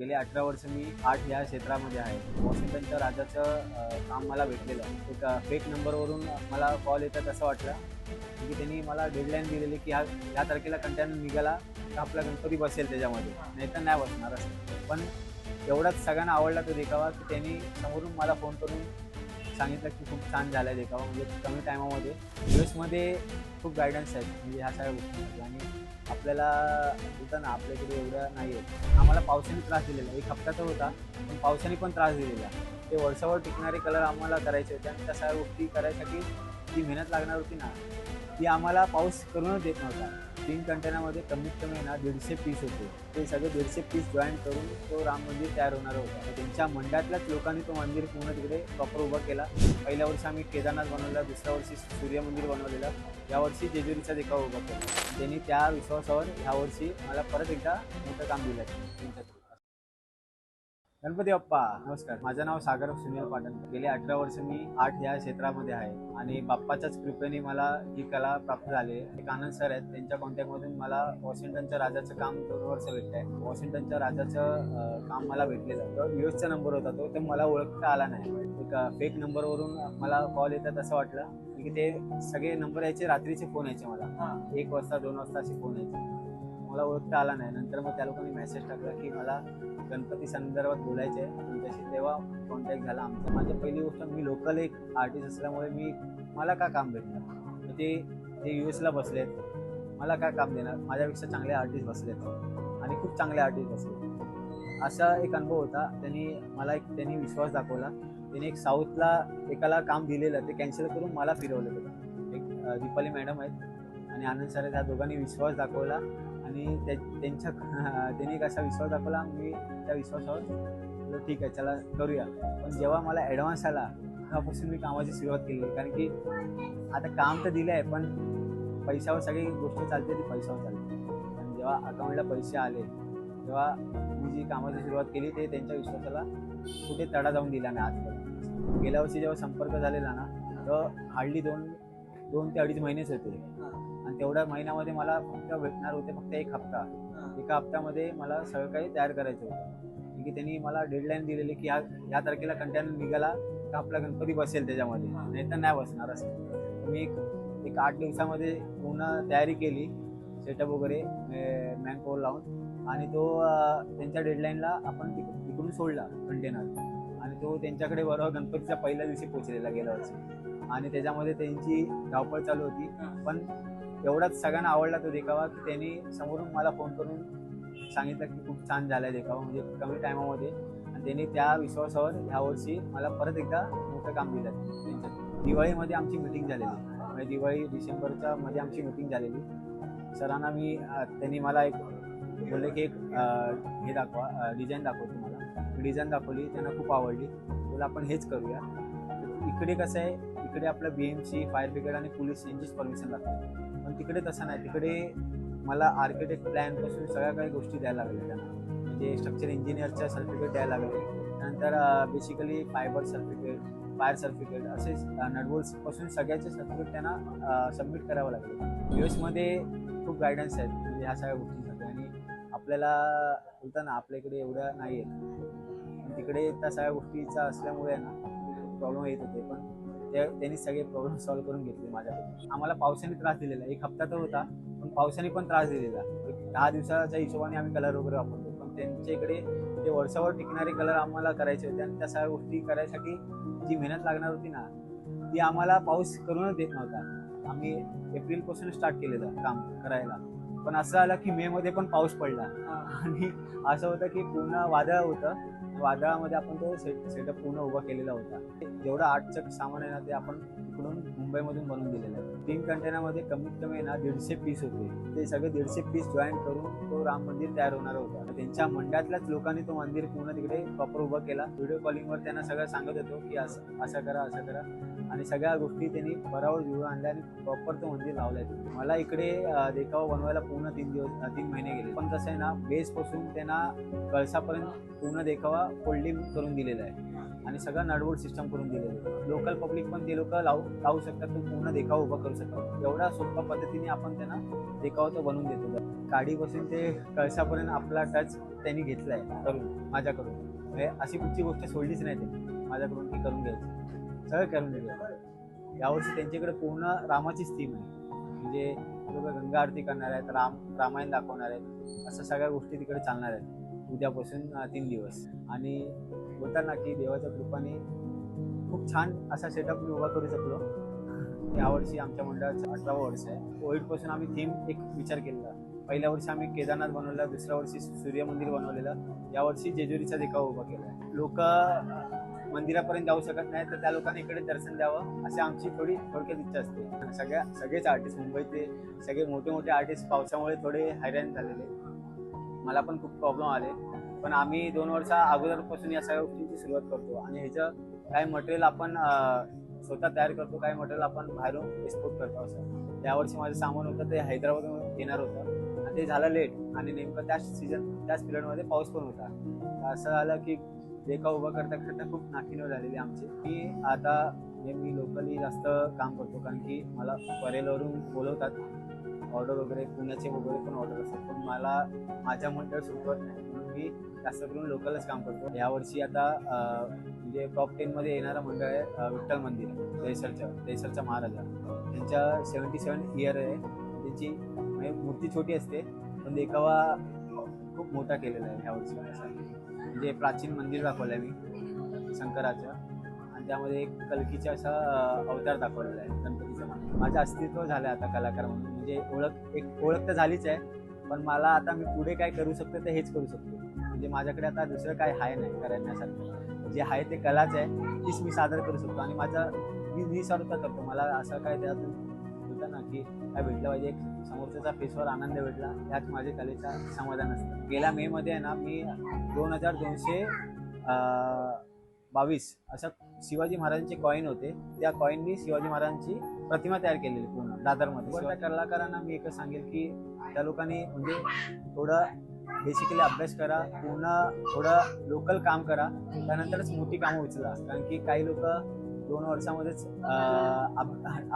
गेले अठरा वर्ष मी आठ या क्षेत्रामध्ये आहे. वॉशिंग्टनच्या राजाचं काम मला भेटलेलं. एक फेक नंबरवरून मला कॉल येतात असं वाटलं. की त्यांनी मला डेडलाईन दिलेली की ह्या ह्या तारखेला कंटेन निघाला तर आपला गणपती बसेल त्याच्यामध्ये. नाही तर नाही बसणार असं. पण एवढाच सगळ्यांना आवडला तो देखावा की त्यांनी समोरून मला फोन करून सांगितलं की खूप छान झाला आहे देखावा. म्हणजे कमी टायमामध्ये यूएसमध्ये खूप गायडन्स आहेत. म्हणजे ह्या सगळ्या गोष्टी आणि आपल्याला होतं ना आपल्याकडे एवढं नाही आहे आम्हाला पावसाने त्रास दिलेला. एक हप्ता तर होता पण पावसाने पण त्रास दिलेला. ते वर्षावर टिकणारे कलर आम्हाला करायचे होते आणि त्या सगळ्या गोष्टी करायसाठी जी मेहनत लागणार होती ना ती आम्हाला पाऊस करूनच देत नव्हता. तीन कंटेनरमध्ये कमीत कमी ना दीडशे पीस होते. ते सगळे दीडशे पीस जॉईन करून तो राम मंदिर तयार होणार होता. त्यांच्या मंडळातल्याच लोकांनी तो मंदिर पूर्ण तिकडे प्रॉपर उभा केला. पहिल्या वर्षी आम्ही केदारनाथ बनवला दुसऱ्या वर्षी सूर्य मंदिर बनवलेलं. यावर्षी जेजुरीचा देखावा उभा केला. त्यांनी त्या विश्वासावर ह्यावर्षी मला परत एकदा मोठं काम दिलं. त्यांच्या गणपती बाप्पा नमस्कार. माझं नाव सागर सुनील पाटण. गेले अठरा वर्ष मी आर्ट या क्षेत्रामध्ये आहे आणि बाप्पाच्याच कृपेने मला ही कला प्राप्त झाली एक आनंद सर आहेत त्यांच्या कॉन्टॅक्टमधून मला वॉशिंग्टनच्या राजाचं काम दोन वर्ष भेटलं आहे वॉशिंग्टनच्या राजाचं काम मला भेटलेलं तो नंबर होता तो ते मला ओळखता आला नाही. एक फेक नंबरवरून मला कॉल येतात असं वाटलं. की ते सगळे नंबर यायचे रात्रीचे फोन यायचे मला. एक वाजता दोन वाजता असे फोन यायचे. मला ओळखता आला नाही. नंतर मग त्या लोकांनी मेसेज टाकला की मला गणपती संदर्भात बोलायचे तुमच्याशी तेव्हा कॉन्टॅक्ट झाला. आमचा माझी पहिली गोष्ट मी लोकल एक आर्टिस्ट असल्यामुळे मी मला का काम भेटणार? म्हणजे ते ते यू एसला बसलेत. मला काय काम देणार? माझ्यापेक्षा चांगले आर्टिस्ट बसलेत. आणि खूप चांगले आर्टिस्ट बसले असा एक अनुभव होता. त्यांनी मला एक त्यांनी विश्वास दाखवला. त्यांनी एक साऊथला एकाला काम दिलेलं ते कॅन्सल करून मला फिरवलं होतं. एक दीपाली मॅडम आहेत. आणि आनंद सर त्या दोघांनी विश्वास दाखवला. आणि त्या त्यांच्या त्यांनी एक असा विश्वास दाखवला मी त्या विश्वासावर ठीक आहे चला करूया. पण जेव्हा मला ॲडव्हान्स आला तेव्हापासून मी कामाची सुरुवात केली. कारण की आता काम तर दिलं आहे पण पैशावर सगळी गोष्ट चालते ती पैशावर चालते. आणि जेव्हा अकाउंटला पैसे आले तेव्हा मी जी कामाची सुरुवात केली ते त्यांच्या विश्वासाला कुठे तडा जाऊन दिला नाही आजपर्यंत. गेल्या वर्षी जेव्हा संपर्क झालेला ना तेव्हा हार्डली दोन दोन ते अडीच महिनेच होते. आणि तेवढ्या महिन्यामध्ये मला फक्त भेटणार होते फक्त एक हप्ता. एका हप्त्यामध्ये मला सगळं काही तयार करायचं होतं. की त्यांनी मला डेडलाईन दिलेली की ह्या ह्या तारखेला कंटेनर निघाला तर आपला गणपती बसेल त्याच्यामध्ये. नाही तर नाही बसणार असं. मी एक एक आठ दिवसामध्ये पूर्ण तयारी केली सेटअप वगैरे मॅनपोर लावून. आणि तो त्यांच्या डेडलाईनला आपण तिक- तिकडून सोडला कंटेनर आणि तो त्यांच्याकडे बरोबर गणपतीच्या पहिल्या दिवशी पोहोचलेला गेल्या वर्षी आणि त्याच्यामध्ये त्यांची धावपळ चालू होती. पण एवढाच सगळ्यांना आवडला तो देखावा की त्यांनी समोरून मला फोन करून सांगितलं की खूप छान झाला आहे देखावा म्हणजे कमी टायमामध्ये आणि त्यांनी त्या विश्वासावर ह्या वर्षी मला परत एकदा मोठं काम दिलं. दिवाळीमध्ये आमची मिटिंग झालेली. म्हणजे दिवाळी डिसेंबरच्या मध्ये आमची मिटिंग झालेली. सरांना मी त्यांनी मला एक बोलले की एक हे दाखवा डिझाईन दाखव तुम्हाला मी डिझाईन दाखवली त्यांना खूप आवडली. बोला आपण हेच करूया. इकडे कसं आहे इकडे आपलं B M C fire brigade आणि पोलीस यांचीच परमिशन लागते. पण तिकडे तसं नाही. तिकडे मला आर्किटेक्ट प्लॅनपासून सगळ्या काही गोष्टी द्यायला लागल्या त्यांना. म्हणजे स्ट्रक्चर इंजिनियरचं सर्टिफिकेट द्यायला लागले. त्यानंतर basically fibre certificate fire certificate असे नटबोल्सपासून सगळ्याचे सर्टिफिकेट त्यांना सबमिट करावं लागले. यू एसमध्ये खूप गायडन्स आहेत. म्हणजे ह्या सगळ्या गोष्टींसाठी. आणि आपल्याला बोलता ना आपल्या इकडे एवढं नाही आहेत तिकडे त्या सगळ्या गोष्टीचा असल्यामुळे ना प्रॉब्लेम येत होते. पण त्यांनी सगळे प्रॉब्लेम सॉल्व्ह करून घेतले माझ्याकडे आम्हाला पावसाने त्रास दिलेला एक हप्ता तर होता पण पावसाने पण त्रास दिलेला. एक दहा दिवसाच्या हिशोबाने आम्ही कलर वगैरे वापरतो. पण त्यांच्या इकडे ते वर्षावर टिकणारे कलर आम्हाला करायचे होते आणि त्या सगळ्या गोष्टी करायसाठी जी मेहनत लागणार होती ना ती आम्हाला पाऊस करूनच देत नव्हता. आम्ही एप्रिलपासून स्टार्ट केलेलं काम करायला. पण असं आलं की मे मध्ये पण पाऊस पडला. आणि असं होतं की पूर्ण वादळ होतं. वादळामध्ये आपण तो सेट सेटअप पूर्ण उभा केलेला होता. जेवढा आर्टचं सामान आहे ना ते आपण इकडून मुंबईमधून बनवून दिलेलं आहे. तीन कंटेनरमध्ये कमीत कमी ना दीडशे पीस होते. ते सगळे दीडशे पीस जॉईन करून तो राम मंदिर तयार होणार होता. त्यांच्या मंडळातल्याच लोकांनी तो मंदिर पूर्ण तिकडे प्रॉपर उभा केला. व्हिडिओ कॉलिंगवर त्यांना सगळं सांगत होतो की असं असं करा असं करा. आणि सगळ्या गोष्टी त्यांनी बराबर जुळून आणल्या आणि प्रॉपर तो मंदिर लावलाय. मला इकडे देखावा बनवायला पूर्ण तीन दिवस तीन महिने गेले. पण कसं आहे ना बेसपासून त्यांना कळसापर्यंत पूर्ण देखावा फोल्डिंग करून दिलेला आहे. आणि सगळं नडबोर्ड सिस्टम करून दिलेली आहे. लोकल पब्लिक पण ते लोक लावू लावू शकतात तो पूर्ण देखावा उभा करू शकतात. एवढ्या सोप्या पद्धतीने आपण त्यांना देखावा तो बनवून देतो. काडीपासून ते कळसापर्यंत आपला टच त्यांनी घेतला आहे करून माझ्याकडून. म्हणजे अशी कुठची गोष्ट सोडलीच नाही ते माझ्याकडून ती करून घ्यायची. सगळं करून दिलं यावर्षी त्यांच्याकडे पूर्ण रामाचीच थीम आहे. म्हणजे लोक गंगा आरती करणार आहेत राम रामायण दाखवणार आहेत. असं सगळ्या गोष्टी तिकडे चालणार आहेत. उद्यापासून तीन दिवस. आणि बोलतात ना की देवाच्या कृपाने खूप छान असा सेटअप मी उभा करू शकलो. यावर्षी आमच्या मंडळाचं अठरावं वर्ष आहे. कोविडपासून आम्ही थीम एक विचार केलेला. पहिल्या वर्षी आम्ही केदारनाथ बनवलं दुसऱ्या वर्षी सूर्य मंदिर बनवलेलं. यावर्षी जेजुरीचा देखावा उभा केला लोक मंदिरापर्यंत जाऊ शकत नाही तर त्या लोकांनी इकडे दर्शन द्यावं अशी आमची थोडी थोडक्यात इच्छा असते. सगळ्या सगळेच आर्टिस्ट मुंबईतले सगळे मोठे मोठे आर्टिस्ट पावसामुळे थोडे हैराण झालेले. मला पण खूप प्रॉब्लेम आले. पण आम्ही दोन वर्षा अगोदरपासून या सगळ्या गोष्टींची सुरुवात करतो. आणि ह्याचं काही मटेरियल आपण स्वतः तयार करतो काही मटेरियल आपण बाहेरून एक्सपोर्ट करतो असं. यावर्षी माझं सामान होतं ते हैदराबादमधून येणार होतं. आणि ते झालं लेट आणि नेमकं त्याच सीझन त्याच पिरियडमध्ये पाऊस पण होता. असं झालं की देका उभा करता करता खूप नाकिनव झालेली आमची. मी आता म्हणजे मी लोकली जास्त काम करतो कारण की मला परेलवरून बोलवतात. ऑर्डर वगैरे पुण्याचे वगैरे पण ऑर्डर असतात. पण मला माझ्या मंडळ सुचवत नाही. मी जास्त करून लोकलच काम करतो. यावर्षी आता म्हणजे टॉप टेनमध्ये येणारं मंडळ आहे विठ्ठल मंदिर दहिसरच्या देसरचा महाराजा त्यांच्या सेवन्टी सेवन इयर आहे. त्यांची म्हणजे मूर्ती छोटी असते पण देखावा खूप मोठा केलेला आहे यावर्षी. म्हणजे प्राचीन मंदिर दाखवलं आहे मी शंकराचं. आणि त्यामध्ये एक कलकीचा असा अवतार दाखवलेला आहे गणपतीचा माझं अस्तित्व झालं आहे आता कलाकार म्हणून. म्हणजे ओळख एक ओळख तर झालीच आहे पण मला आता मी पुढे काय करू शकतो तर हेच करू शकतो. म्हणजे माझ्याकडे आता दुसरं काय आहे नाही करण्यासारखं. जे आहे ते कलाच आहे तीच मी सादर करू शकतो. आणि माझा मी निस्वार्थ करतो. मला असं काय त्यातून होतं ना की काय भेटलं पाहिजे एक समोरच्याचा फेसवर आनंद भेटला ह्याच माझ्या कलेचा समाधान असतं. गेल्या मे मध्ये आहे ना मी दोन हजार दोनशे बावीस असं शिवाजी महाराजांचे कॉईन होते. त्या कॉईननी शिवाजी महाराजांची प्रतिमा तयार केलेली पूर्ण दादरमध्ये. त्या कलाकारांना मी एकच सांगेल की त्या लोकांनी म्हणजे थोडं बेसिकली अभ्यास करा पूर्ण थोडं लोकल काम करा त्यानंतरच मोठी कामं उचला. कारण की काही लोक दोन वर्षामध्येच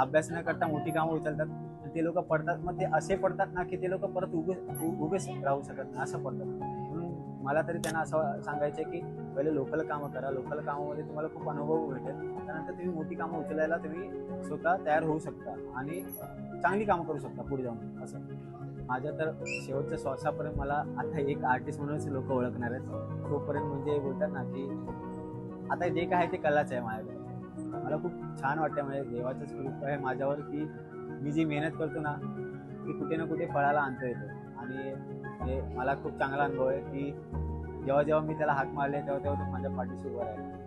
अभ्यास न करता मोठी कामं उचलतात. ते लोक पडतात. मग ते असे पडतात ना की ते लोक परत उभे उभे उभेच राहू शकत नाही. असं पडतात. म्हणून मला तरी त्यांना असं सांगायचं आहे की पहिले लोकल कामं करा. लोकल कामामध्ये तुम्हाला खूप अनुभव भेटेल. त्यानंतर तुम्ही मोठी कामं उचलायला तुम्ही स्वतः तयार होऊ शकता. आणि चांगली कामं करू शकता पुढे जाऊन. असं. माझ्या तर शेवटच्या श्वासापर्यंत मला आता एक आर्टिस्ट म्हणूनच लोक ओळखणार आहेत. तोपर्यंत म्हणजे बोलतात ना की आता जे काय आहे ते कलाच आहे माझ्याकडे. मला खूप छान वाटतं म्हणजे देवाचंच स्वरूप आहे माझ्यावर की मी जी मेहनत करतो ना ती कुठे ना कुठे फळाला आणता येतो. आणि मला खूप चांगला अनुभव आहे की जेव्हा जेव्हा मी त्याला हाक मारले तेव्हा तेव्हा तो माझ्या पाठीशी उभा राहिला.